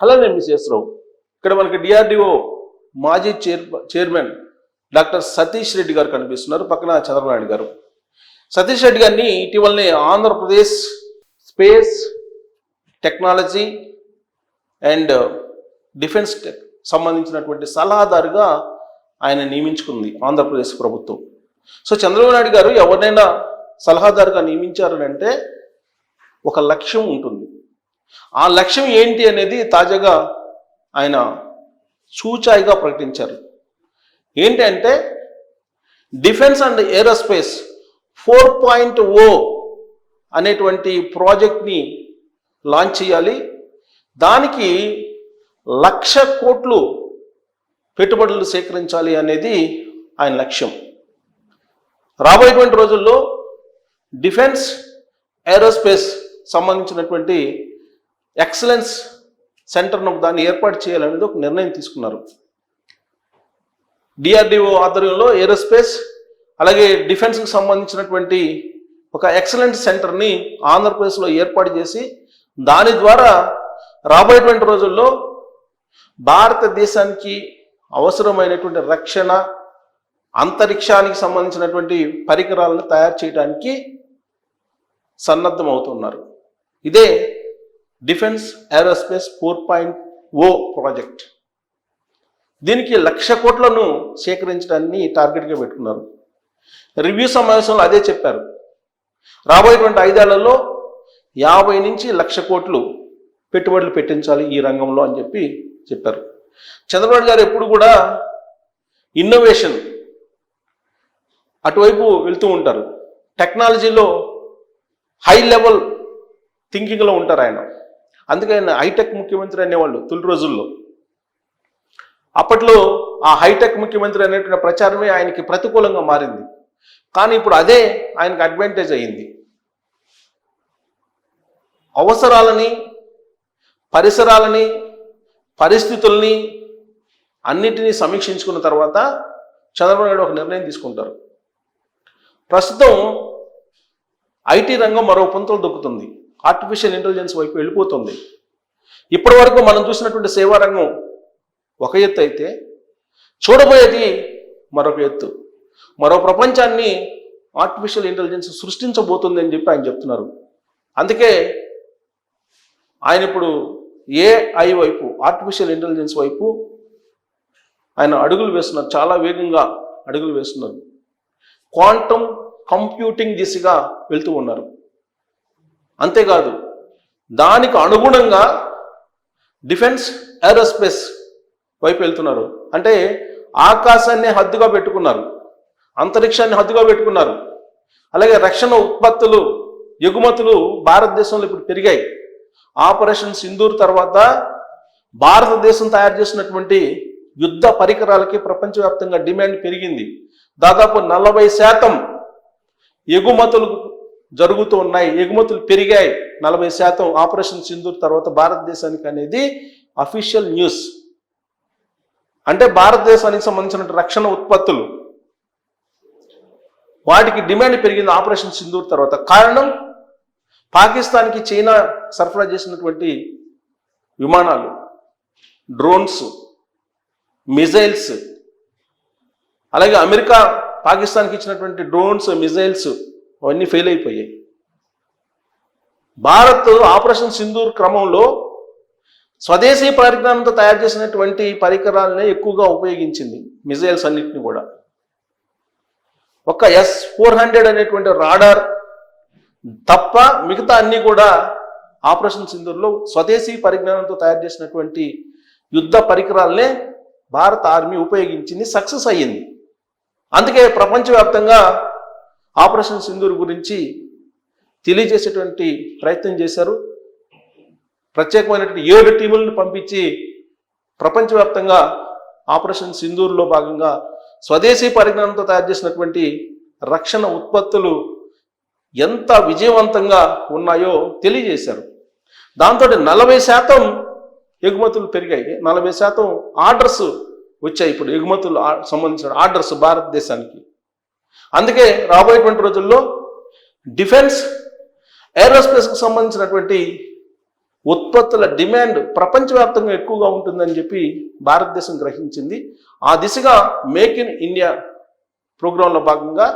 Hello నేను miss రావు. ఇక్కడ మనకి డిఆర్డిఓ మాజీ chair chairman doctor Satish Reddy గారు కనిపిస్తున్నారు. పక్కన చంద్రబాబు నాయుడు గారు. సతీష్ రెడ్డి గారిని ఇటీవలనే Andhra Pradesh space technology and defence tech సంబంధించినటువంటి సలహాదారుగా ఆయన నియమించుకుంది ఆంధ్రప్రదేశ్ ప్రభుత్వం. సో చంద్రబాబు నాయుడు గారు ఎవరినైనా సలహాదారుగా నియమించారని అంటే ఒక లక్ష్యం ఉంటుంది. ఆ లక్ష్యం ఏంటి అనేది తాజాగా ఆయన సూచాయిగా ప్రకటించారు. ఏంటంటే defence and aerospace four point O అనేటువంటి ప్రాజెక్ట్ని లాంచ్ చేయాలి. దానికి లక్ష కోట్లు పెట్టుబడులు సేకరించాలి అనేది ఆయన లక్ష్యం. రాబోయేటువంటి రోజుల్లో డిఫెన్స్ ఏరోస్పేస్ సంబంధించినటువంటి ఎక్సలెన్స్ సెంటర్ను దాన్ని ఏర్పాటు చేయాలనేది ఒక నిర్ణయం తీసుకున్నారు. డిఆర్డిఓ ఆధ్వర్యంలో ఏరోస్పేస్ అలాగే డిఫెన్స్కి సంబంధించినటువంటి ఒక ఎక్సలెంట్ సెంటర్ని ఆంధ్రప్రదేశ్లో ఏర్పాటు చేసి దాని ద్వారా రాబోయేటువంటి రోజుల్లో భారతదేశానికి అవసరమైనటువంటి రక్షణ అంతరిక్షానికి సంబంధించినటువంటి పరికరాలను తయారు చేయడానికి సన్నద్ధమవుతున్నారు. ఇదే defence aerospace four point O project. దీనికి లక్ష కోట్లను సేకరించడాన్ని టార్గెట్గా పెట్టుకున్నారు. రివ్యూ సమావేశంలో అదే చెప్పారు. రాబోయేటువంటి ఐదేళ్ళలో యాభై నుంచి లక్ష కోట్లు పెట్టుబడులు పెట్టించాలి ఈ రంగంలో అని చెప్పి చెప్పారు. చంద్రబాబు గారు ఎప్పుడు కూడా ఇన్నోవేషన్ అటువైపు వెళ్తూ ఉంటారు. టెక్నాలజీలో హై లెవెల్ థింకింగ్లో ఉంటారు ఆయన. అందుకే హైటెక్ ముఖ్యమంత్రి అనేవాళ్ళు తొలి రోజుల్లో. అప్పట్లో ఆ హైటెక్ ముఖ్యమంత్రి అనేటువంటి ప్రచారమే ఆయనకి ప్రతికూలంగా మారింది. కానీ ఇప్పుడు అదే ఆయనకు అడ్వాంటేజ్ అయింది అవసరాలని పరిసరాలని పరిస్థితుల్ని అన్నిటినీ సమీక్షించుకున్న తర్వాత చంద్రబాబు నాయుడు ఒక నిర్ణయం తీసుకుంటారు. ప్రస్తుతం ఐటీ రంగం మరో పుంతలు దొక్కుతుంది. ఆర్టిఫిషియల్ ఇంటెలిజెన్స్ వైపు వెళ్ళిపోతుంది. ఇప్పటి వరకు మనం చూసినటువంటి సేవా రంగం ఒక ఎత్తు అయితే చూడబోయేది మరొక ఎత్తు. మరో ప్రపంచాన్ని ఆర్టిఫిషియల్ ఇంటెలిజెన్స్ సృష్టించబోతుంది అని చెప్పి ఆయన చెప్తున్నారు. అందుకే ఆయన ఇప్పుడు ఏఐ వైపు ఆర్టిఫిషియల్ ఇంటెలిజెన్స్ వైపు ఆయన అడుగులు వేస్తున్నారు. చాలా వేగంగా అడుగులు వేస్తున్నారు. క్వాంటమ్ కంప్యూటింగ్ దిశగా వెళ్తూ ఉన్నారు. అంతేకాదు దానికి అనుగుణంగా డిఫెన్స్ ఏరోస్పేస్ వైపు వెళ్తున్నారు. అంటే ఆకాశాన్ని హద్దుగా పెట్టుకున్నారు. అంతరిక్షాన్ని హద్దుగా పెట్టుకున్నారు. అలాగే రక్షణ ఉత్పత్తులు ఎగుమతులు భారతదేశంలో ఇప్పుడు పెరిగాయి. ఆపరేషన్ సింధూర్ తర్వాత భారతదేశం తయారు చేసినటువంటి యుద్ధ పరికరాలకి ప్రపంచవ్యాప్తంగా డిమాండ్ పెరిగింది. దాదాపు నలభై శాతం ఎగుమతులు జరుగుతూ ఉన్నాయి. ఎగుమతులు పెరిగాయి. నలభై శాతం ఆపరేషన్ సింధూర్ తర్వాత భారతదేశానికి అనేది అఫీషియల్ న్యూస్ అంటే భారతదేశానికి సంబంధించిన రక్షణ ఉత్పత్తులు. వాటికి డిమాండ్ పెరిగింది ఆపరేషన్ సింధూర్ తర్వాత. కారణం? పాకిస్తాన్కి చైనా సరఫరా చేసినటువంటి విమానాలు డ్రోన్స్ మిజైల్స్ అలాగే అమెరికా పాకిస్తాన్కి ఇచ్చినటువంటి డ్రోన్స్ మిజైల్స్ అవన్నీ ఫెయిల్ అయిపోయాయి. భారత్ ఆపరేషన్ సింధూర్ క్రమంలో స్వదేశీ పరిజ్ఞానంతో తయారు చేసినటువంటి పరికరాలనే ఎక్కువగా ఉపయోగించింది మిజైల్స్ అన్నిటిని కూడా. ఒక ఎస్ ఫోర్ హండ్రెడ్ అనేటువంటి రాడార్ తప్ప మిగతా అన్ని కూడా ఆపరేషన్ సింధూర్లో స్వదేశీ పరిజ్ఞానంతో తయారు చేసినటువంటి యుద్ధ పరికరాలనే భారత ఆర్మీ ఉపయోగించింది సక్సెస్ అయ్యింది. అందుకే ప్రపంచవ్యాప్తంగా ఆపరేషన్ సింధూర్ గురించి తెలియజేసేటువంటి ప్రయత్నం చేశారు. ప్రత్యేకమైనటువంటి ఏడు టీములను పంపించి ప్రపంచవ్యాప్తంగా ఆపరేషన్ సింధూర్లో భాగంగా స్వదేశీ పరిజ్ఞానంతో తయారు చేసినటువంటి రక్షణ ఉత్పత్తులు ఎంత విజయవంతంగా ఉన్నాయో తెలియజేశారు. దాంతో నలభై శాతం ఎగుమతులు పెరిగాయి. నలభై శాతం ఆర్డర్స్ వచ్చాయి. ఇప్పుడు ఎగుమతులు సంబంధించిన ఆర్డర్స్ భారతదేశానికి. అందుకే రాబోయేటువంటి రోజుల్లో డిఫెన్స్ ఏరోస్పేస్కి సంబంధించినటువంటి ఉత్పత్తుల డిమాండ్ ప్రపంచవ్యాప్తంగా ఎక్కువగా ఉంటుందని చెప్పి భారతదేశం గ్రహించింది. ఆ దిశగా మేక్ ఇన్ ఇండియా ప్రోగ్రాంలో భాగంగా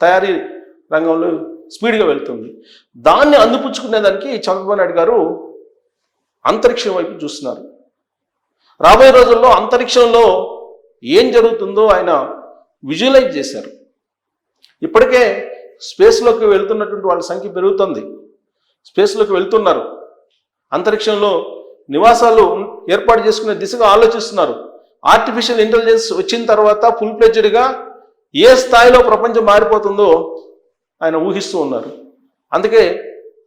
తయారీ రంగంలో స్పీడ్గా వెళ్తుంది. దాన్ని అందిపుచ్చుకునేదానికి చంద్రబాబు నాయుడు గారు అంతరిక్షం వైపు చూస్తున్నారు. రాబోయే రోజుల్లో అంతరిక్షంలో ఏం జరుగుతుందో ఆయన విజువలైజ్ చేశారు. ఇప్పటికే స్పేస్లోకి వెళ్తున్నటువంటి వాళ్ళ సంఖ్య పెరుగుతుంది. స్పేస్లోకి వెళ్తున్నారు. అంతరిక్షంలో నివాసాలు ఏర్పాటు చేసుకునే దిశగా ఆలోచిస్తున్నారు. ఆర్టిఫిషియల్ ఇంటెలిజెన్స్ వచ్చిన తర్వాత ఫుల్ ప్లెజ్డ్గా ఏ స్థాయిలో ప్రపంచం మారిపోతుందో ఆయన ఊహిస్తూ ఉన్నారు. అందుకే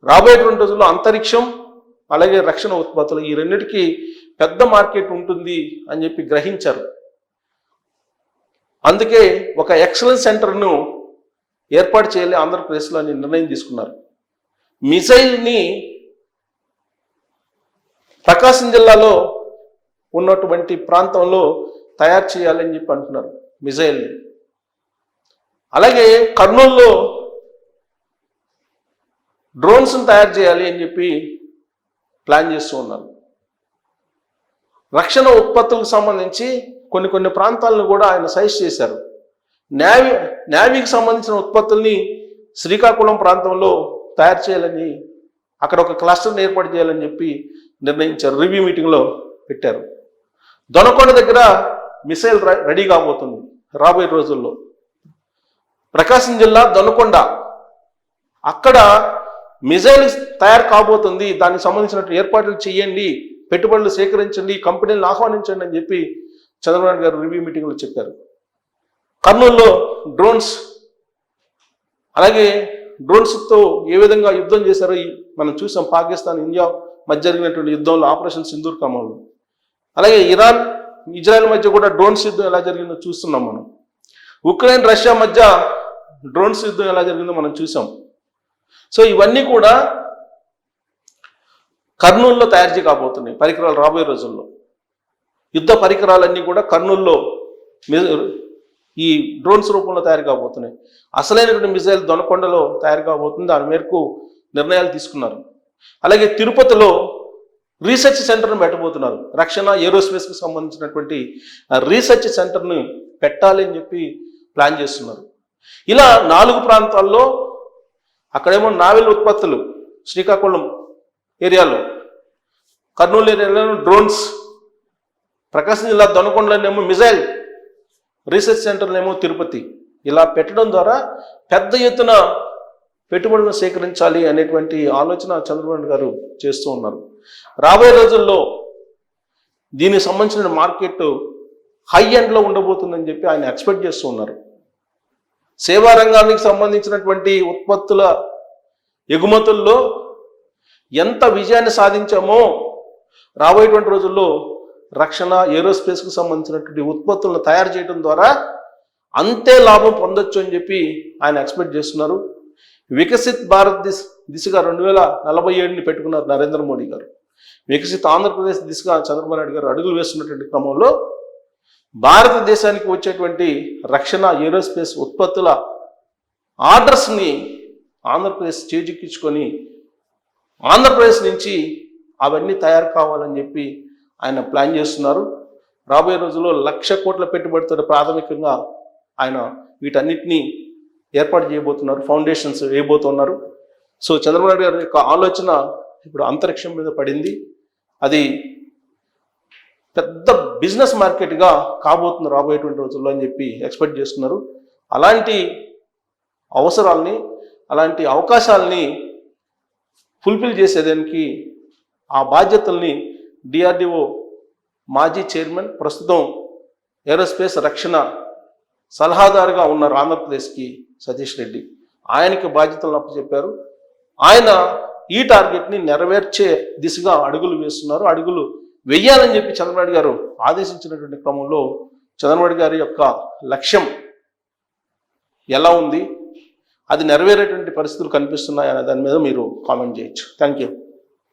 రాబోయేటువంటి రోజుల్లో అంతరిక్షం అలాగే రక్షణ ఉత్పత్తులు ఈ రెండింటికి పెద్ద మార్కెట్ ఉంటుంది అని చెప్పి గ్రహించారు. అందుకే ఒక ఎక్సలెన్స్ సెంటర్ను ఏర్పాటు చేయాలి ఆంధ్రప్రదేశ్లో అని నిర్ణయం తీసుకున్నారు. మిసైల్ని ప్రకాశం జిల్లాలో ఉన్నటువంటి ప్రాంతంలో తయారు చేయాలని చెప్పి అంటున్నారు మిజైల్ని అలాగే కర్నూలులో డ్రోన్స్ని తయారు చేయాలి అని చెప్పి ప్లాన్ చేస్తూ ఉన్నారు. రక్షణ ఉత్పత్తులకు సంబంధించి కొన్ని కొన్ని ప్రాంతాలను కూడా ఆయన సైజ్ చేశారు. నేవీ నేవీకి సంబంధించిన ఉత్పత్తుల్ని శ్రీకాకుళం ప్రాంతంలో తయారు చేయాలని అక్కడ ఒక క్లస్టర్ని ఏర్పాటు చేయాలని చెప్పి నిర్ణయించారు. రివ్యూ మీటింగ్లో పెట్టారు. దొనకొండ దగ్గర మిసైల్ రెడీ కాబోతుంది రాబోయే రోజుల్లో. ప్రకాశం జిల్లా దొనకొండ. అక్కడ మిజైల్ తయారు కాబోతుంది. దానికి సంబంధించిన ఏర్పాట్లు చేయండి పెట్టుబడులు సేకరించండి కంపెనీలను ఆహ్వానించండి అని చెప్పి చంద్రబాబు నాయుడు గారు రివ్యూ మీటింగ్లో చెప్పారు. కర్నూలులో డ్రోన్స్ అలాగే డ్రోన్స్తో ఏ విధంగా యుద్ధం చేశారో మనం చూసాం. పాకిస్తాన్ ఇండియా మధ్య జరిగినటువంటి యుద్ధంలో ఆపరేషన్ సింధూర్ క్రమంలో అలాగే ఇరాన్ ఇజ్రాయెల్ మధ్య కూడా డ్రోన్స్ యుద్ధం ఎలా జరిగిందో చూస్తున్నాం మనం. ఉక్రెయిన్ రష్యా మధ్య డ్రోన్స్ యుద్ధం ఎలా జరిగిందో మనం చూసాం. సో ఇవన్నీ కూడా కర్నూలులో తయారు చేయకపోతున్నాయి పరికరాలు రాబోయే రోజుల్లో. యుద్ధ పరికరాలన్నీ కూడా కర్నూల్లో ఈ డ్రోన్స్ రూపంలో తయారు కాబోతున్నాయి. అసలైనటువంటి మిజైల్ దొనకొండలో తయారు కాబోతుంది. దాని మేరకు నిర్ణయాలు తీసుకున్నారు. అలాగే తిరుపతిలో రీసెర్చ్ సెంటర్ను పెట్టబోతున్నారు. రక్షణ ఏరోస్పేస్కి సంబంధించినటువంటి రీసెర్చ్ సెంటర్ని పెట్టాలి అని చెప్పి ప్లాన్ చేస్తున్నారు. ఇలా నాలుగు ప్రాంతాల్లో అక్కడేమో నావెల్ ఉత్పత్తులు శ్రీకాకుళం ఏరియాలో కర్నూలు ఏరియాలో డ్రోన్స్ ప్రకాశం జిల్లా దొనకొండలోనేమో మిజైల్ రీసెర్చ్ సెంటర్లేమో తిరుపతి. ఇలా పెట్టడం ద్వారా పెద్ద ఎత్తున పెట్టుబడులను సేకరించాలి అనేటువంటి ఆలోచన చంద్రబాబు గారు చేస్తూ ఉన్నారు. రాబోయే రోజుల్లో దీనికి సంబంధించిన మార్కెట్ హై ఎండ్లో ఉండబోతుందని చెప్పి ఆయన ఎక్స్పెక్ట్ చేస్తూ ఉన్నారు. సేవా రంగానికి సంబంధించినటువంటి ఉత్పత్తుల ఎగుమతుల్లో ఎంత విజయాన్ని సాధించామో రాబోయేటువంటి రోజుల్లో రక్షణ ఏరోస్పేస్కు సంబంధించినటువంటి ఉత్పత్తులను తయారు చేయడం ద్వారా అంతే లాభం పొందొచ్చు అని చెప్పి ఆయన ఎక్స్పెక్ట్ చేస్తున్నారు. వికసిత్ భారత్ దిశ దిశగా రెండు వేల నలభై ఏడుని పెట్టుకున్నారు నరేంద్ర మోడీ గారు. వికసిత్ ఆంధ్రప్రదేశ్ దిశగా చంద్రబాబు నాయుడు గారు అడుగులు వేస్తున్నటువంటి క్రమంలో భారతదేశానికి వచ్చేటువంటి రక్షణ ఏరోస్పేస్ ఉత్పత్తుల ఆర్డర్స్ని ఆంధ్రప్రదేశ్ చేజిక్కించుకొని ఆంధ్రప్రదేశ్ నుంచి అవన్నీ తయారు కావాలని చెప్పి ఆయన ప్లాన్ చేస్తున్నారు. రాబోయే రోజుల్లో లక్ష కోట్ల పెట్టుబడితో ప్రాథమికంగా ఆయన వీటన్నిటినీ ఏర్పాటు చేయబోతున్నారు ఫౌండేషన్స్ వేయబోతున్నారు. సో చంద్రబాబు గారి యొక్క ఆలోచన ఇప్పుడు అంతరిక్షం మీద పడింది. అది పెద్ద బిజినెస్ మార్కెట్గా కాబోతుంది రాబోయేటువంటి రోజుల్లో అని చెప్పి ఎక్స్పెక్ట్ చేస్తున్నారు. అలాంటి అవసరాల్ని అలాంటి అవకాశాలని ఫుల్ఫిల్ చేసేదానికి ఆ బాధ్యతల్ని డిఆర్డిఓ మాజీ చైర్మన్ ప్రస్తుతం ఏరోస్పేస్ రక్షణ సలహాదారుగా ఉన్నారు ఆంధ్రప్రదేశ్కి సతీష్ రెడ్డి. ఆయనకి బాధ్యతలను అప్పచెప్పారు. ఆయన ఈ టార్గెట్ని నెరవేర్చే దిశగా అడుగులు వేస్తున్నారు. అడుగులు వెయ్యాలని చెప్పి చంద్రబాబు గారు ఆదేశించినటువంటి క్రమంలో చంద్రబాబు గారి యొక్క లక్ష్యం ఎలా ఉంది? అది నెరవేరేటువంటి పరిస్థితులు కనిపిస్తున్నాయి అనే దాని మీద మీరు కామెంట్ చేయొచ్చు. Thank you